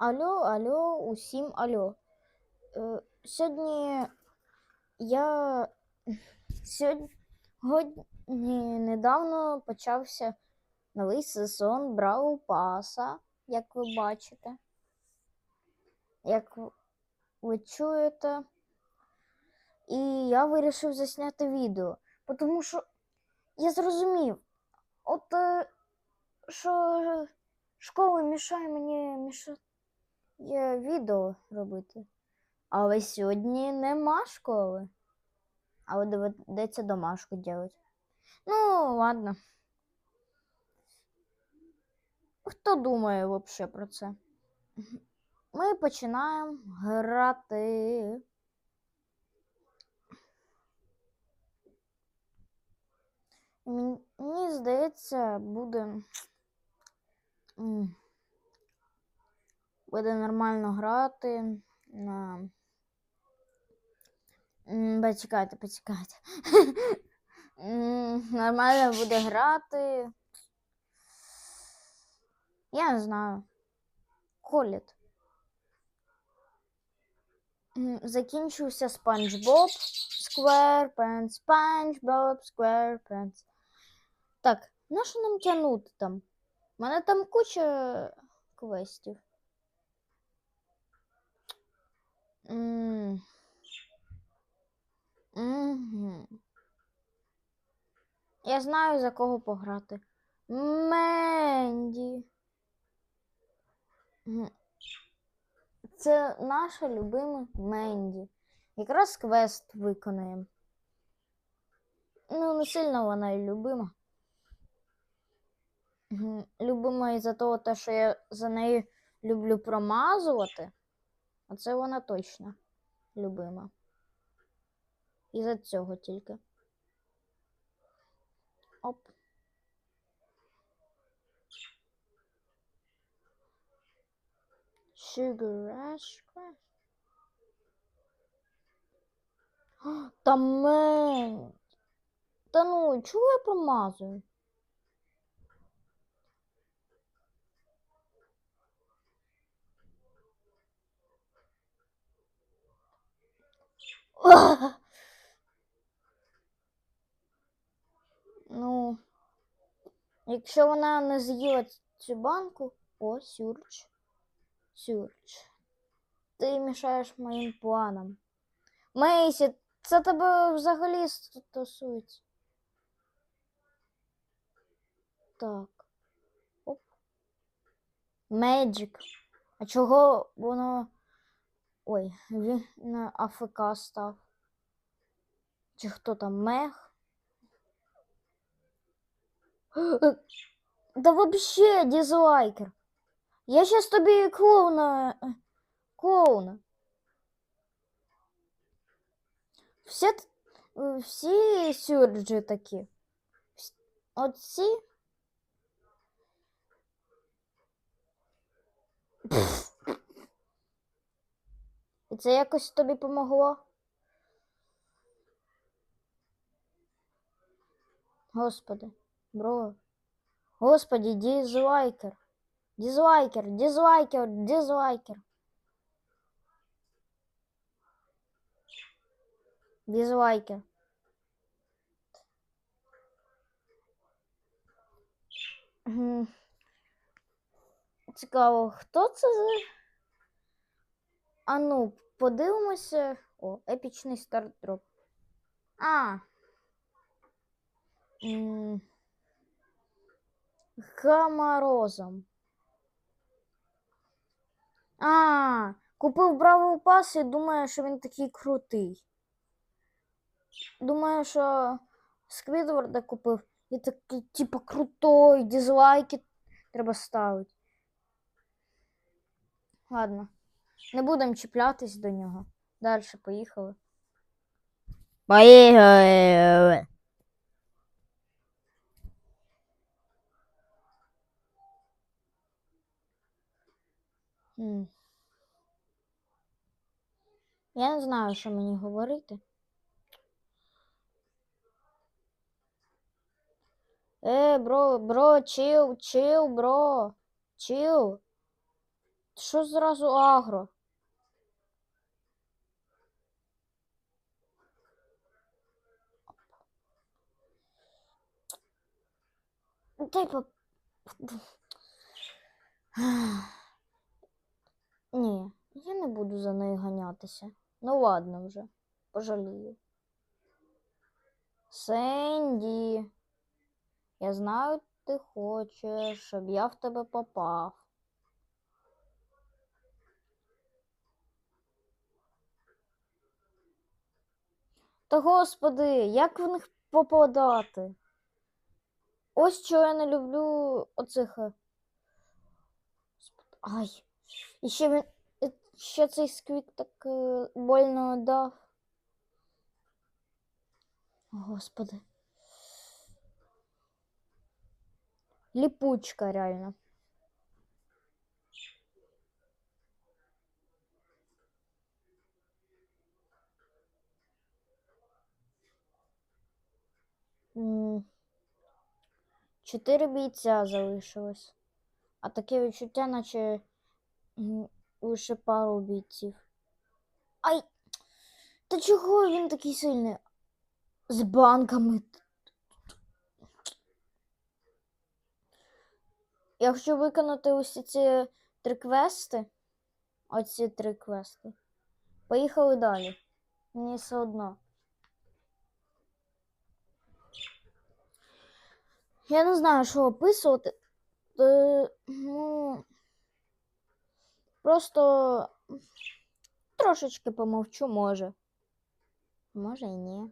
Алло, алло, усім алло. Е, сьогодні я сьогодні недавно почався новий сезон Бравл Паса, як ви бачите. Як ви чуєте. І я вирішив засняти відео, тому що я зрозумів, от е, що школа мішає мені мішає відео робити. Але сьогодні нема школи. Але доведеться домашку робити. Ну, ладно. Хто думає взагалі про це? Ми починаємо грати. Мені здається, буде. Буде нормально грати на. Почекайте, почекайте. Нормально буде грати. Я не знаю. Коліт. Закінчився Спанч Боб Скверпенс, Спанч Боб Скверпенс. Так, на що нам тягнути там? У мене там куча квестів. М. Мгм. Я знаю, за кого пограти. Менді. Це наша любима Менді. Якраз квест виконаємо. Ну, не сильно вона і любима. Любима із-за того, те, що я за нею люблю промазувати. А це вона точно любима. Із-за цього тільки. Оп. Sugar Rush Crash. А, Та мен. Та ну, чого я промазую? Ах! Ну, якщо вона не з'їла цю банку. О, Сюрч. Сюрч. Ти мішаєш моїм планам. Мейсі, це тебе взагалі стосується. Так. Оп. Меджик. А чого воно. Ой, він на АФК став. Чи хто там мех? Да вообще дизлайкер. Я щас тобі клоуна. е, Клоуна. Всі, т- е, всі сюрджі такі. Вс- Оці. І це якось тобі помогло? Господи, бро. Господи, дизлайкер. Дизлайкер, дизлайкер, дизлайкер. Дизлайкер. Цікаво, хто це за. А ну, подивимося. О, епічний старт дроп. А. М, Хамарозом. А, купив Бравл Пас і думає, що він такий крутий. Думаю, що Сквідварда купив і такий, типа, крутой, дизлайки треба ставити. Ладно, не будемо чіплятись до нього. Далі поїхали. Поїхали. Я не знаю, що мені говорити. Е, бро, бро, чил, чил, бро. Чил. Що зразу агро? Дай по... Буду за нею ганятися. Ну ладно вже, пожалію. Сенді, я знаю, ти хочеш, щоб я в тебе попав. Та господи, як в них попадати? Ось чого я не люблю оцих. е, Ай. І ще він. Ще цей сквік так е, больно дав. Господи. Ліпучка реально. Чотири бійця залишилось. А таке відчуття, наче лише пару бійців. Ай! Та чого він такий сильний? З банками. Якщо виконати усі ці три квести, оці три квести, поїхали далі. Мені все одно. Я не знаю, що описувати. Е, ну, просто трошечки помовчу, може. Може і ні.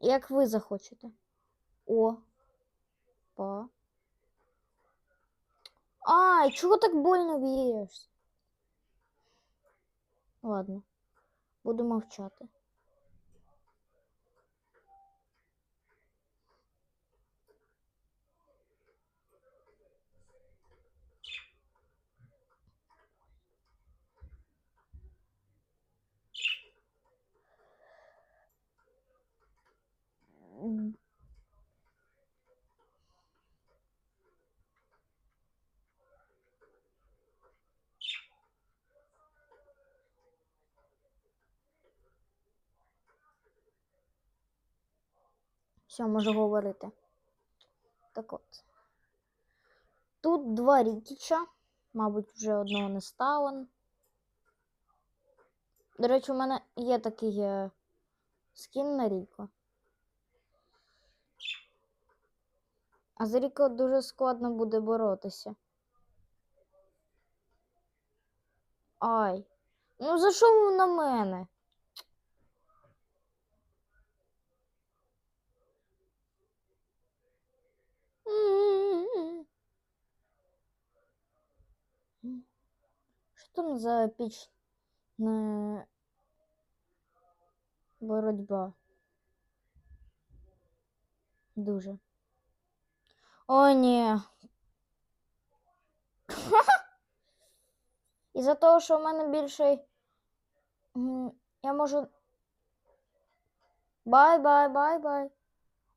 Як ви захочете. О. Па. Ай, чого так больно б'єшся? Ладно, буду мовчати. Все, можу говорити. Так от. Тут два рікіча. Мабуть, вже одного не стало. До речі, у мене є такий е, скін на Ріко. А з Ріко дуже складно буде боротися. Ай. Ну за ви на мене? Що там за епічна боротьба? Дуже. О, ні. Із-за того, що в мене більше. Я можу. Бай, бай, бай, бай.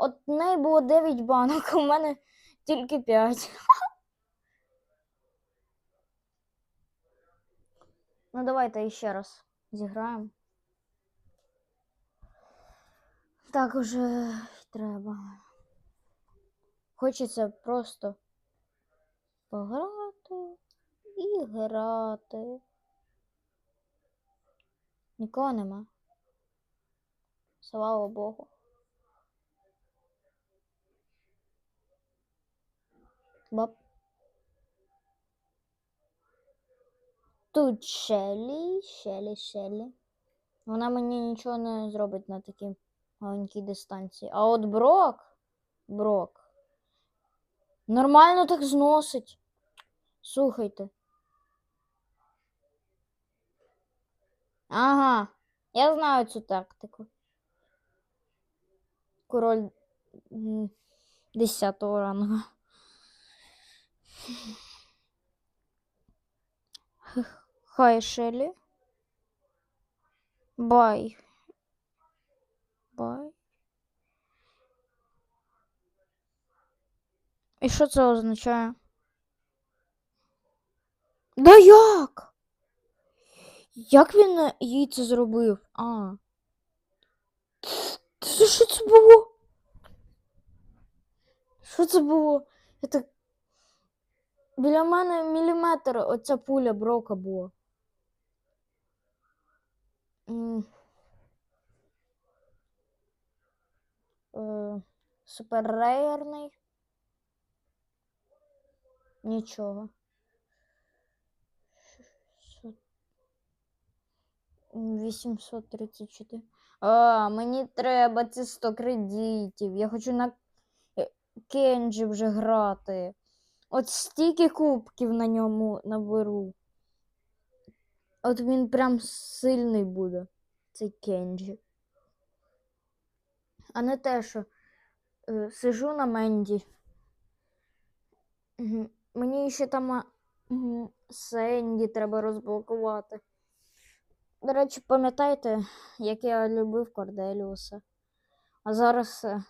От в неї було 9 банок, у мене тільки 5. Ну, давайте ще раз зіграємо. Так уже треба. Хочеться просто пограти і грати. Нікого нема. Слава Богу. Бап. Тут Шелі, Шелі, Шелі. Вона мені нічого не зробить на такій маленькій дистанції. А от Брок. Брок. Нормально так зносить. Слухайте. Ага, я знаю цю тактику. Король м, 10 рангу. Хай Шелі. Бай. Бай. І що це означає? Да як? Як він їй це зробив? А. Що це було? Що це було? Я так... Біля мене міліметр оця пуля брока була. Е, Суперрейерний. Нічого. Шістсот- м, 834. А, мені треба ці 100 кредитів. Я хочу на Кенджі вже грати. От стільки кубків на ньому наберу. От він прям сильний буде, цей Кенджі. А не те, що е, сижу на Менді. Мені ще там а, Сенді треба розблокувати. До речі, пам'ятаєте, як я любив Корделіуса? А зараз е,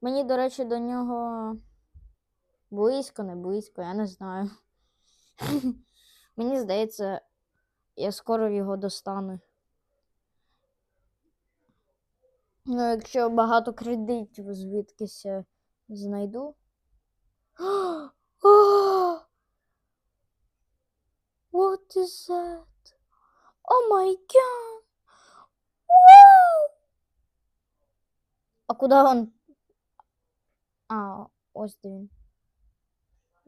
мені, до речі, до нього близько, не близько, я не знаю. Мені здається, я скоро його достану. Ну, якщо багато кредитів звідкись знайду. What is that? Oh my god! Wow! А куди он? А, ось де він.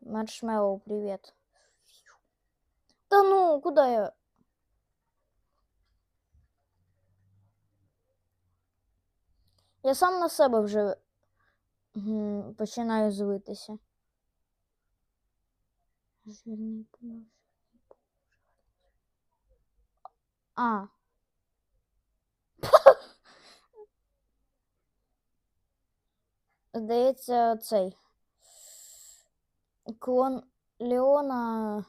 Маршмеллоу, привіт. Та ну, куди я? Я сам на себе вже починаю бомж. А. Здається, цей клон Леона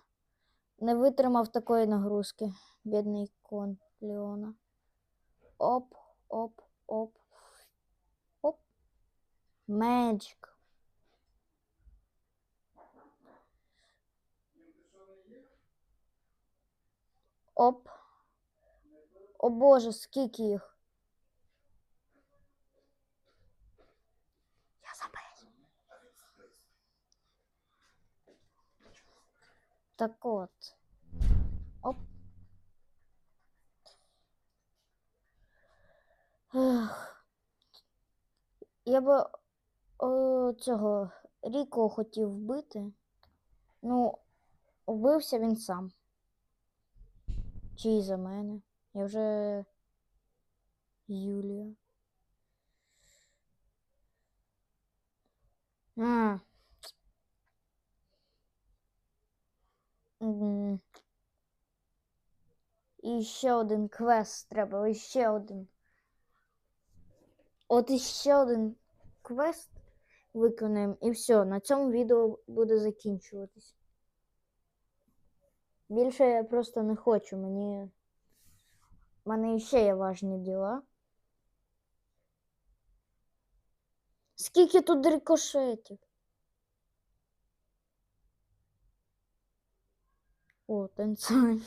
не витримав такої нагрузки. Бідний клон Леона. Оп, оп, оп. Оп. Magic. Оп. О боже, скільки їх. Так от. Оп. Ех. Я би о, цього Ріко хотів вбити. Ну, вбився він сам. Чи за мене? Я вже Юлія. А. М. І ще один квест треба, і ще один. От іще один квест виконаємо, і все, на цьому відео буде закінчуватись. Більше я просто не хочу, мені. У мене ще є важні діла. Скільки тут рикошетів? О, танцюй.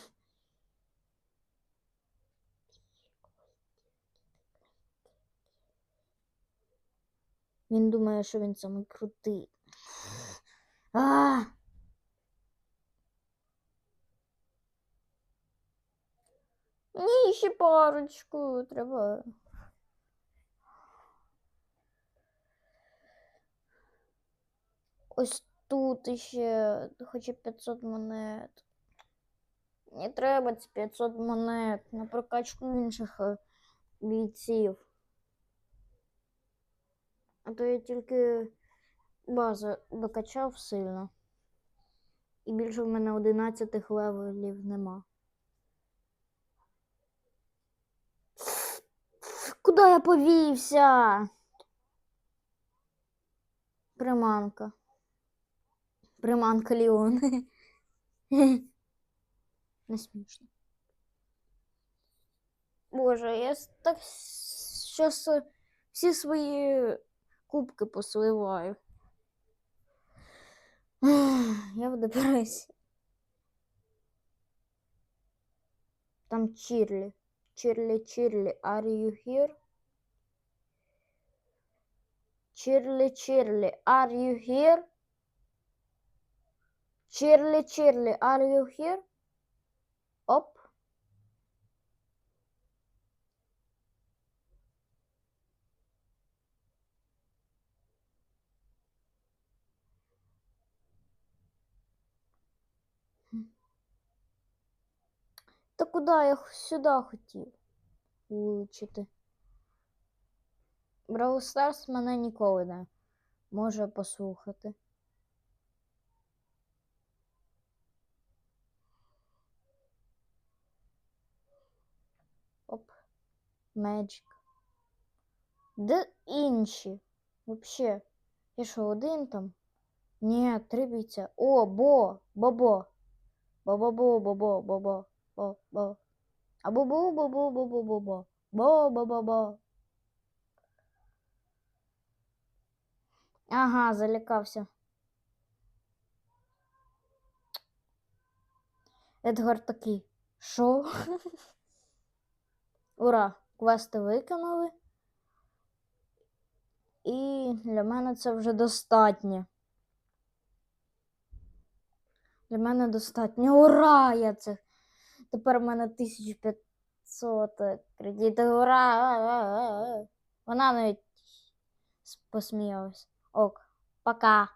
Він думає, що він самий крутий. А! Ні, ще парочку треба. Ось тут іще хоче 500 монет. Не треба ці 500 монет на прокачку інших е, бійців. А то я тільки базу докачав сильно. І більше в мене 11 левелів нема. Куди я повівся? Приманка. Приманка Ліон. не смішно. Боже, я так щас е, всі свої кубки посливаю. Я в депресії. Там Чірлі. Чірлі, Чірлі, are you here? Чірлі, Чірлі, are you here? Чірлі, Чірлі, are you here? Оп. Та куди я сюди хотів влучити? Brawl Stars мене ніколи не може послухати. Оп. Magic. Де інші? Вообще. Я що, один там? Ні, три бійця. О, бо, бобо. Бо-бо-бо, бо-бо, бо-бо, бо-бо. А бо-бо, бо-бо, бо-бо, бо-бо. Бо-бо-бо-бо. Ага, залякався. Едгар такий. Що? Ура! Квести виконали. І для мене це вже достатньо. Для мене достатньо. Ура! Я це. Тепер в мене 1500 кредитів. Ура! Вона навіть посміялась. Ок, пока.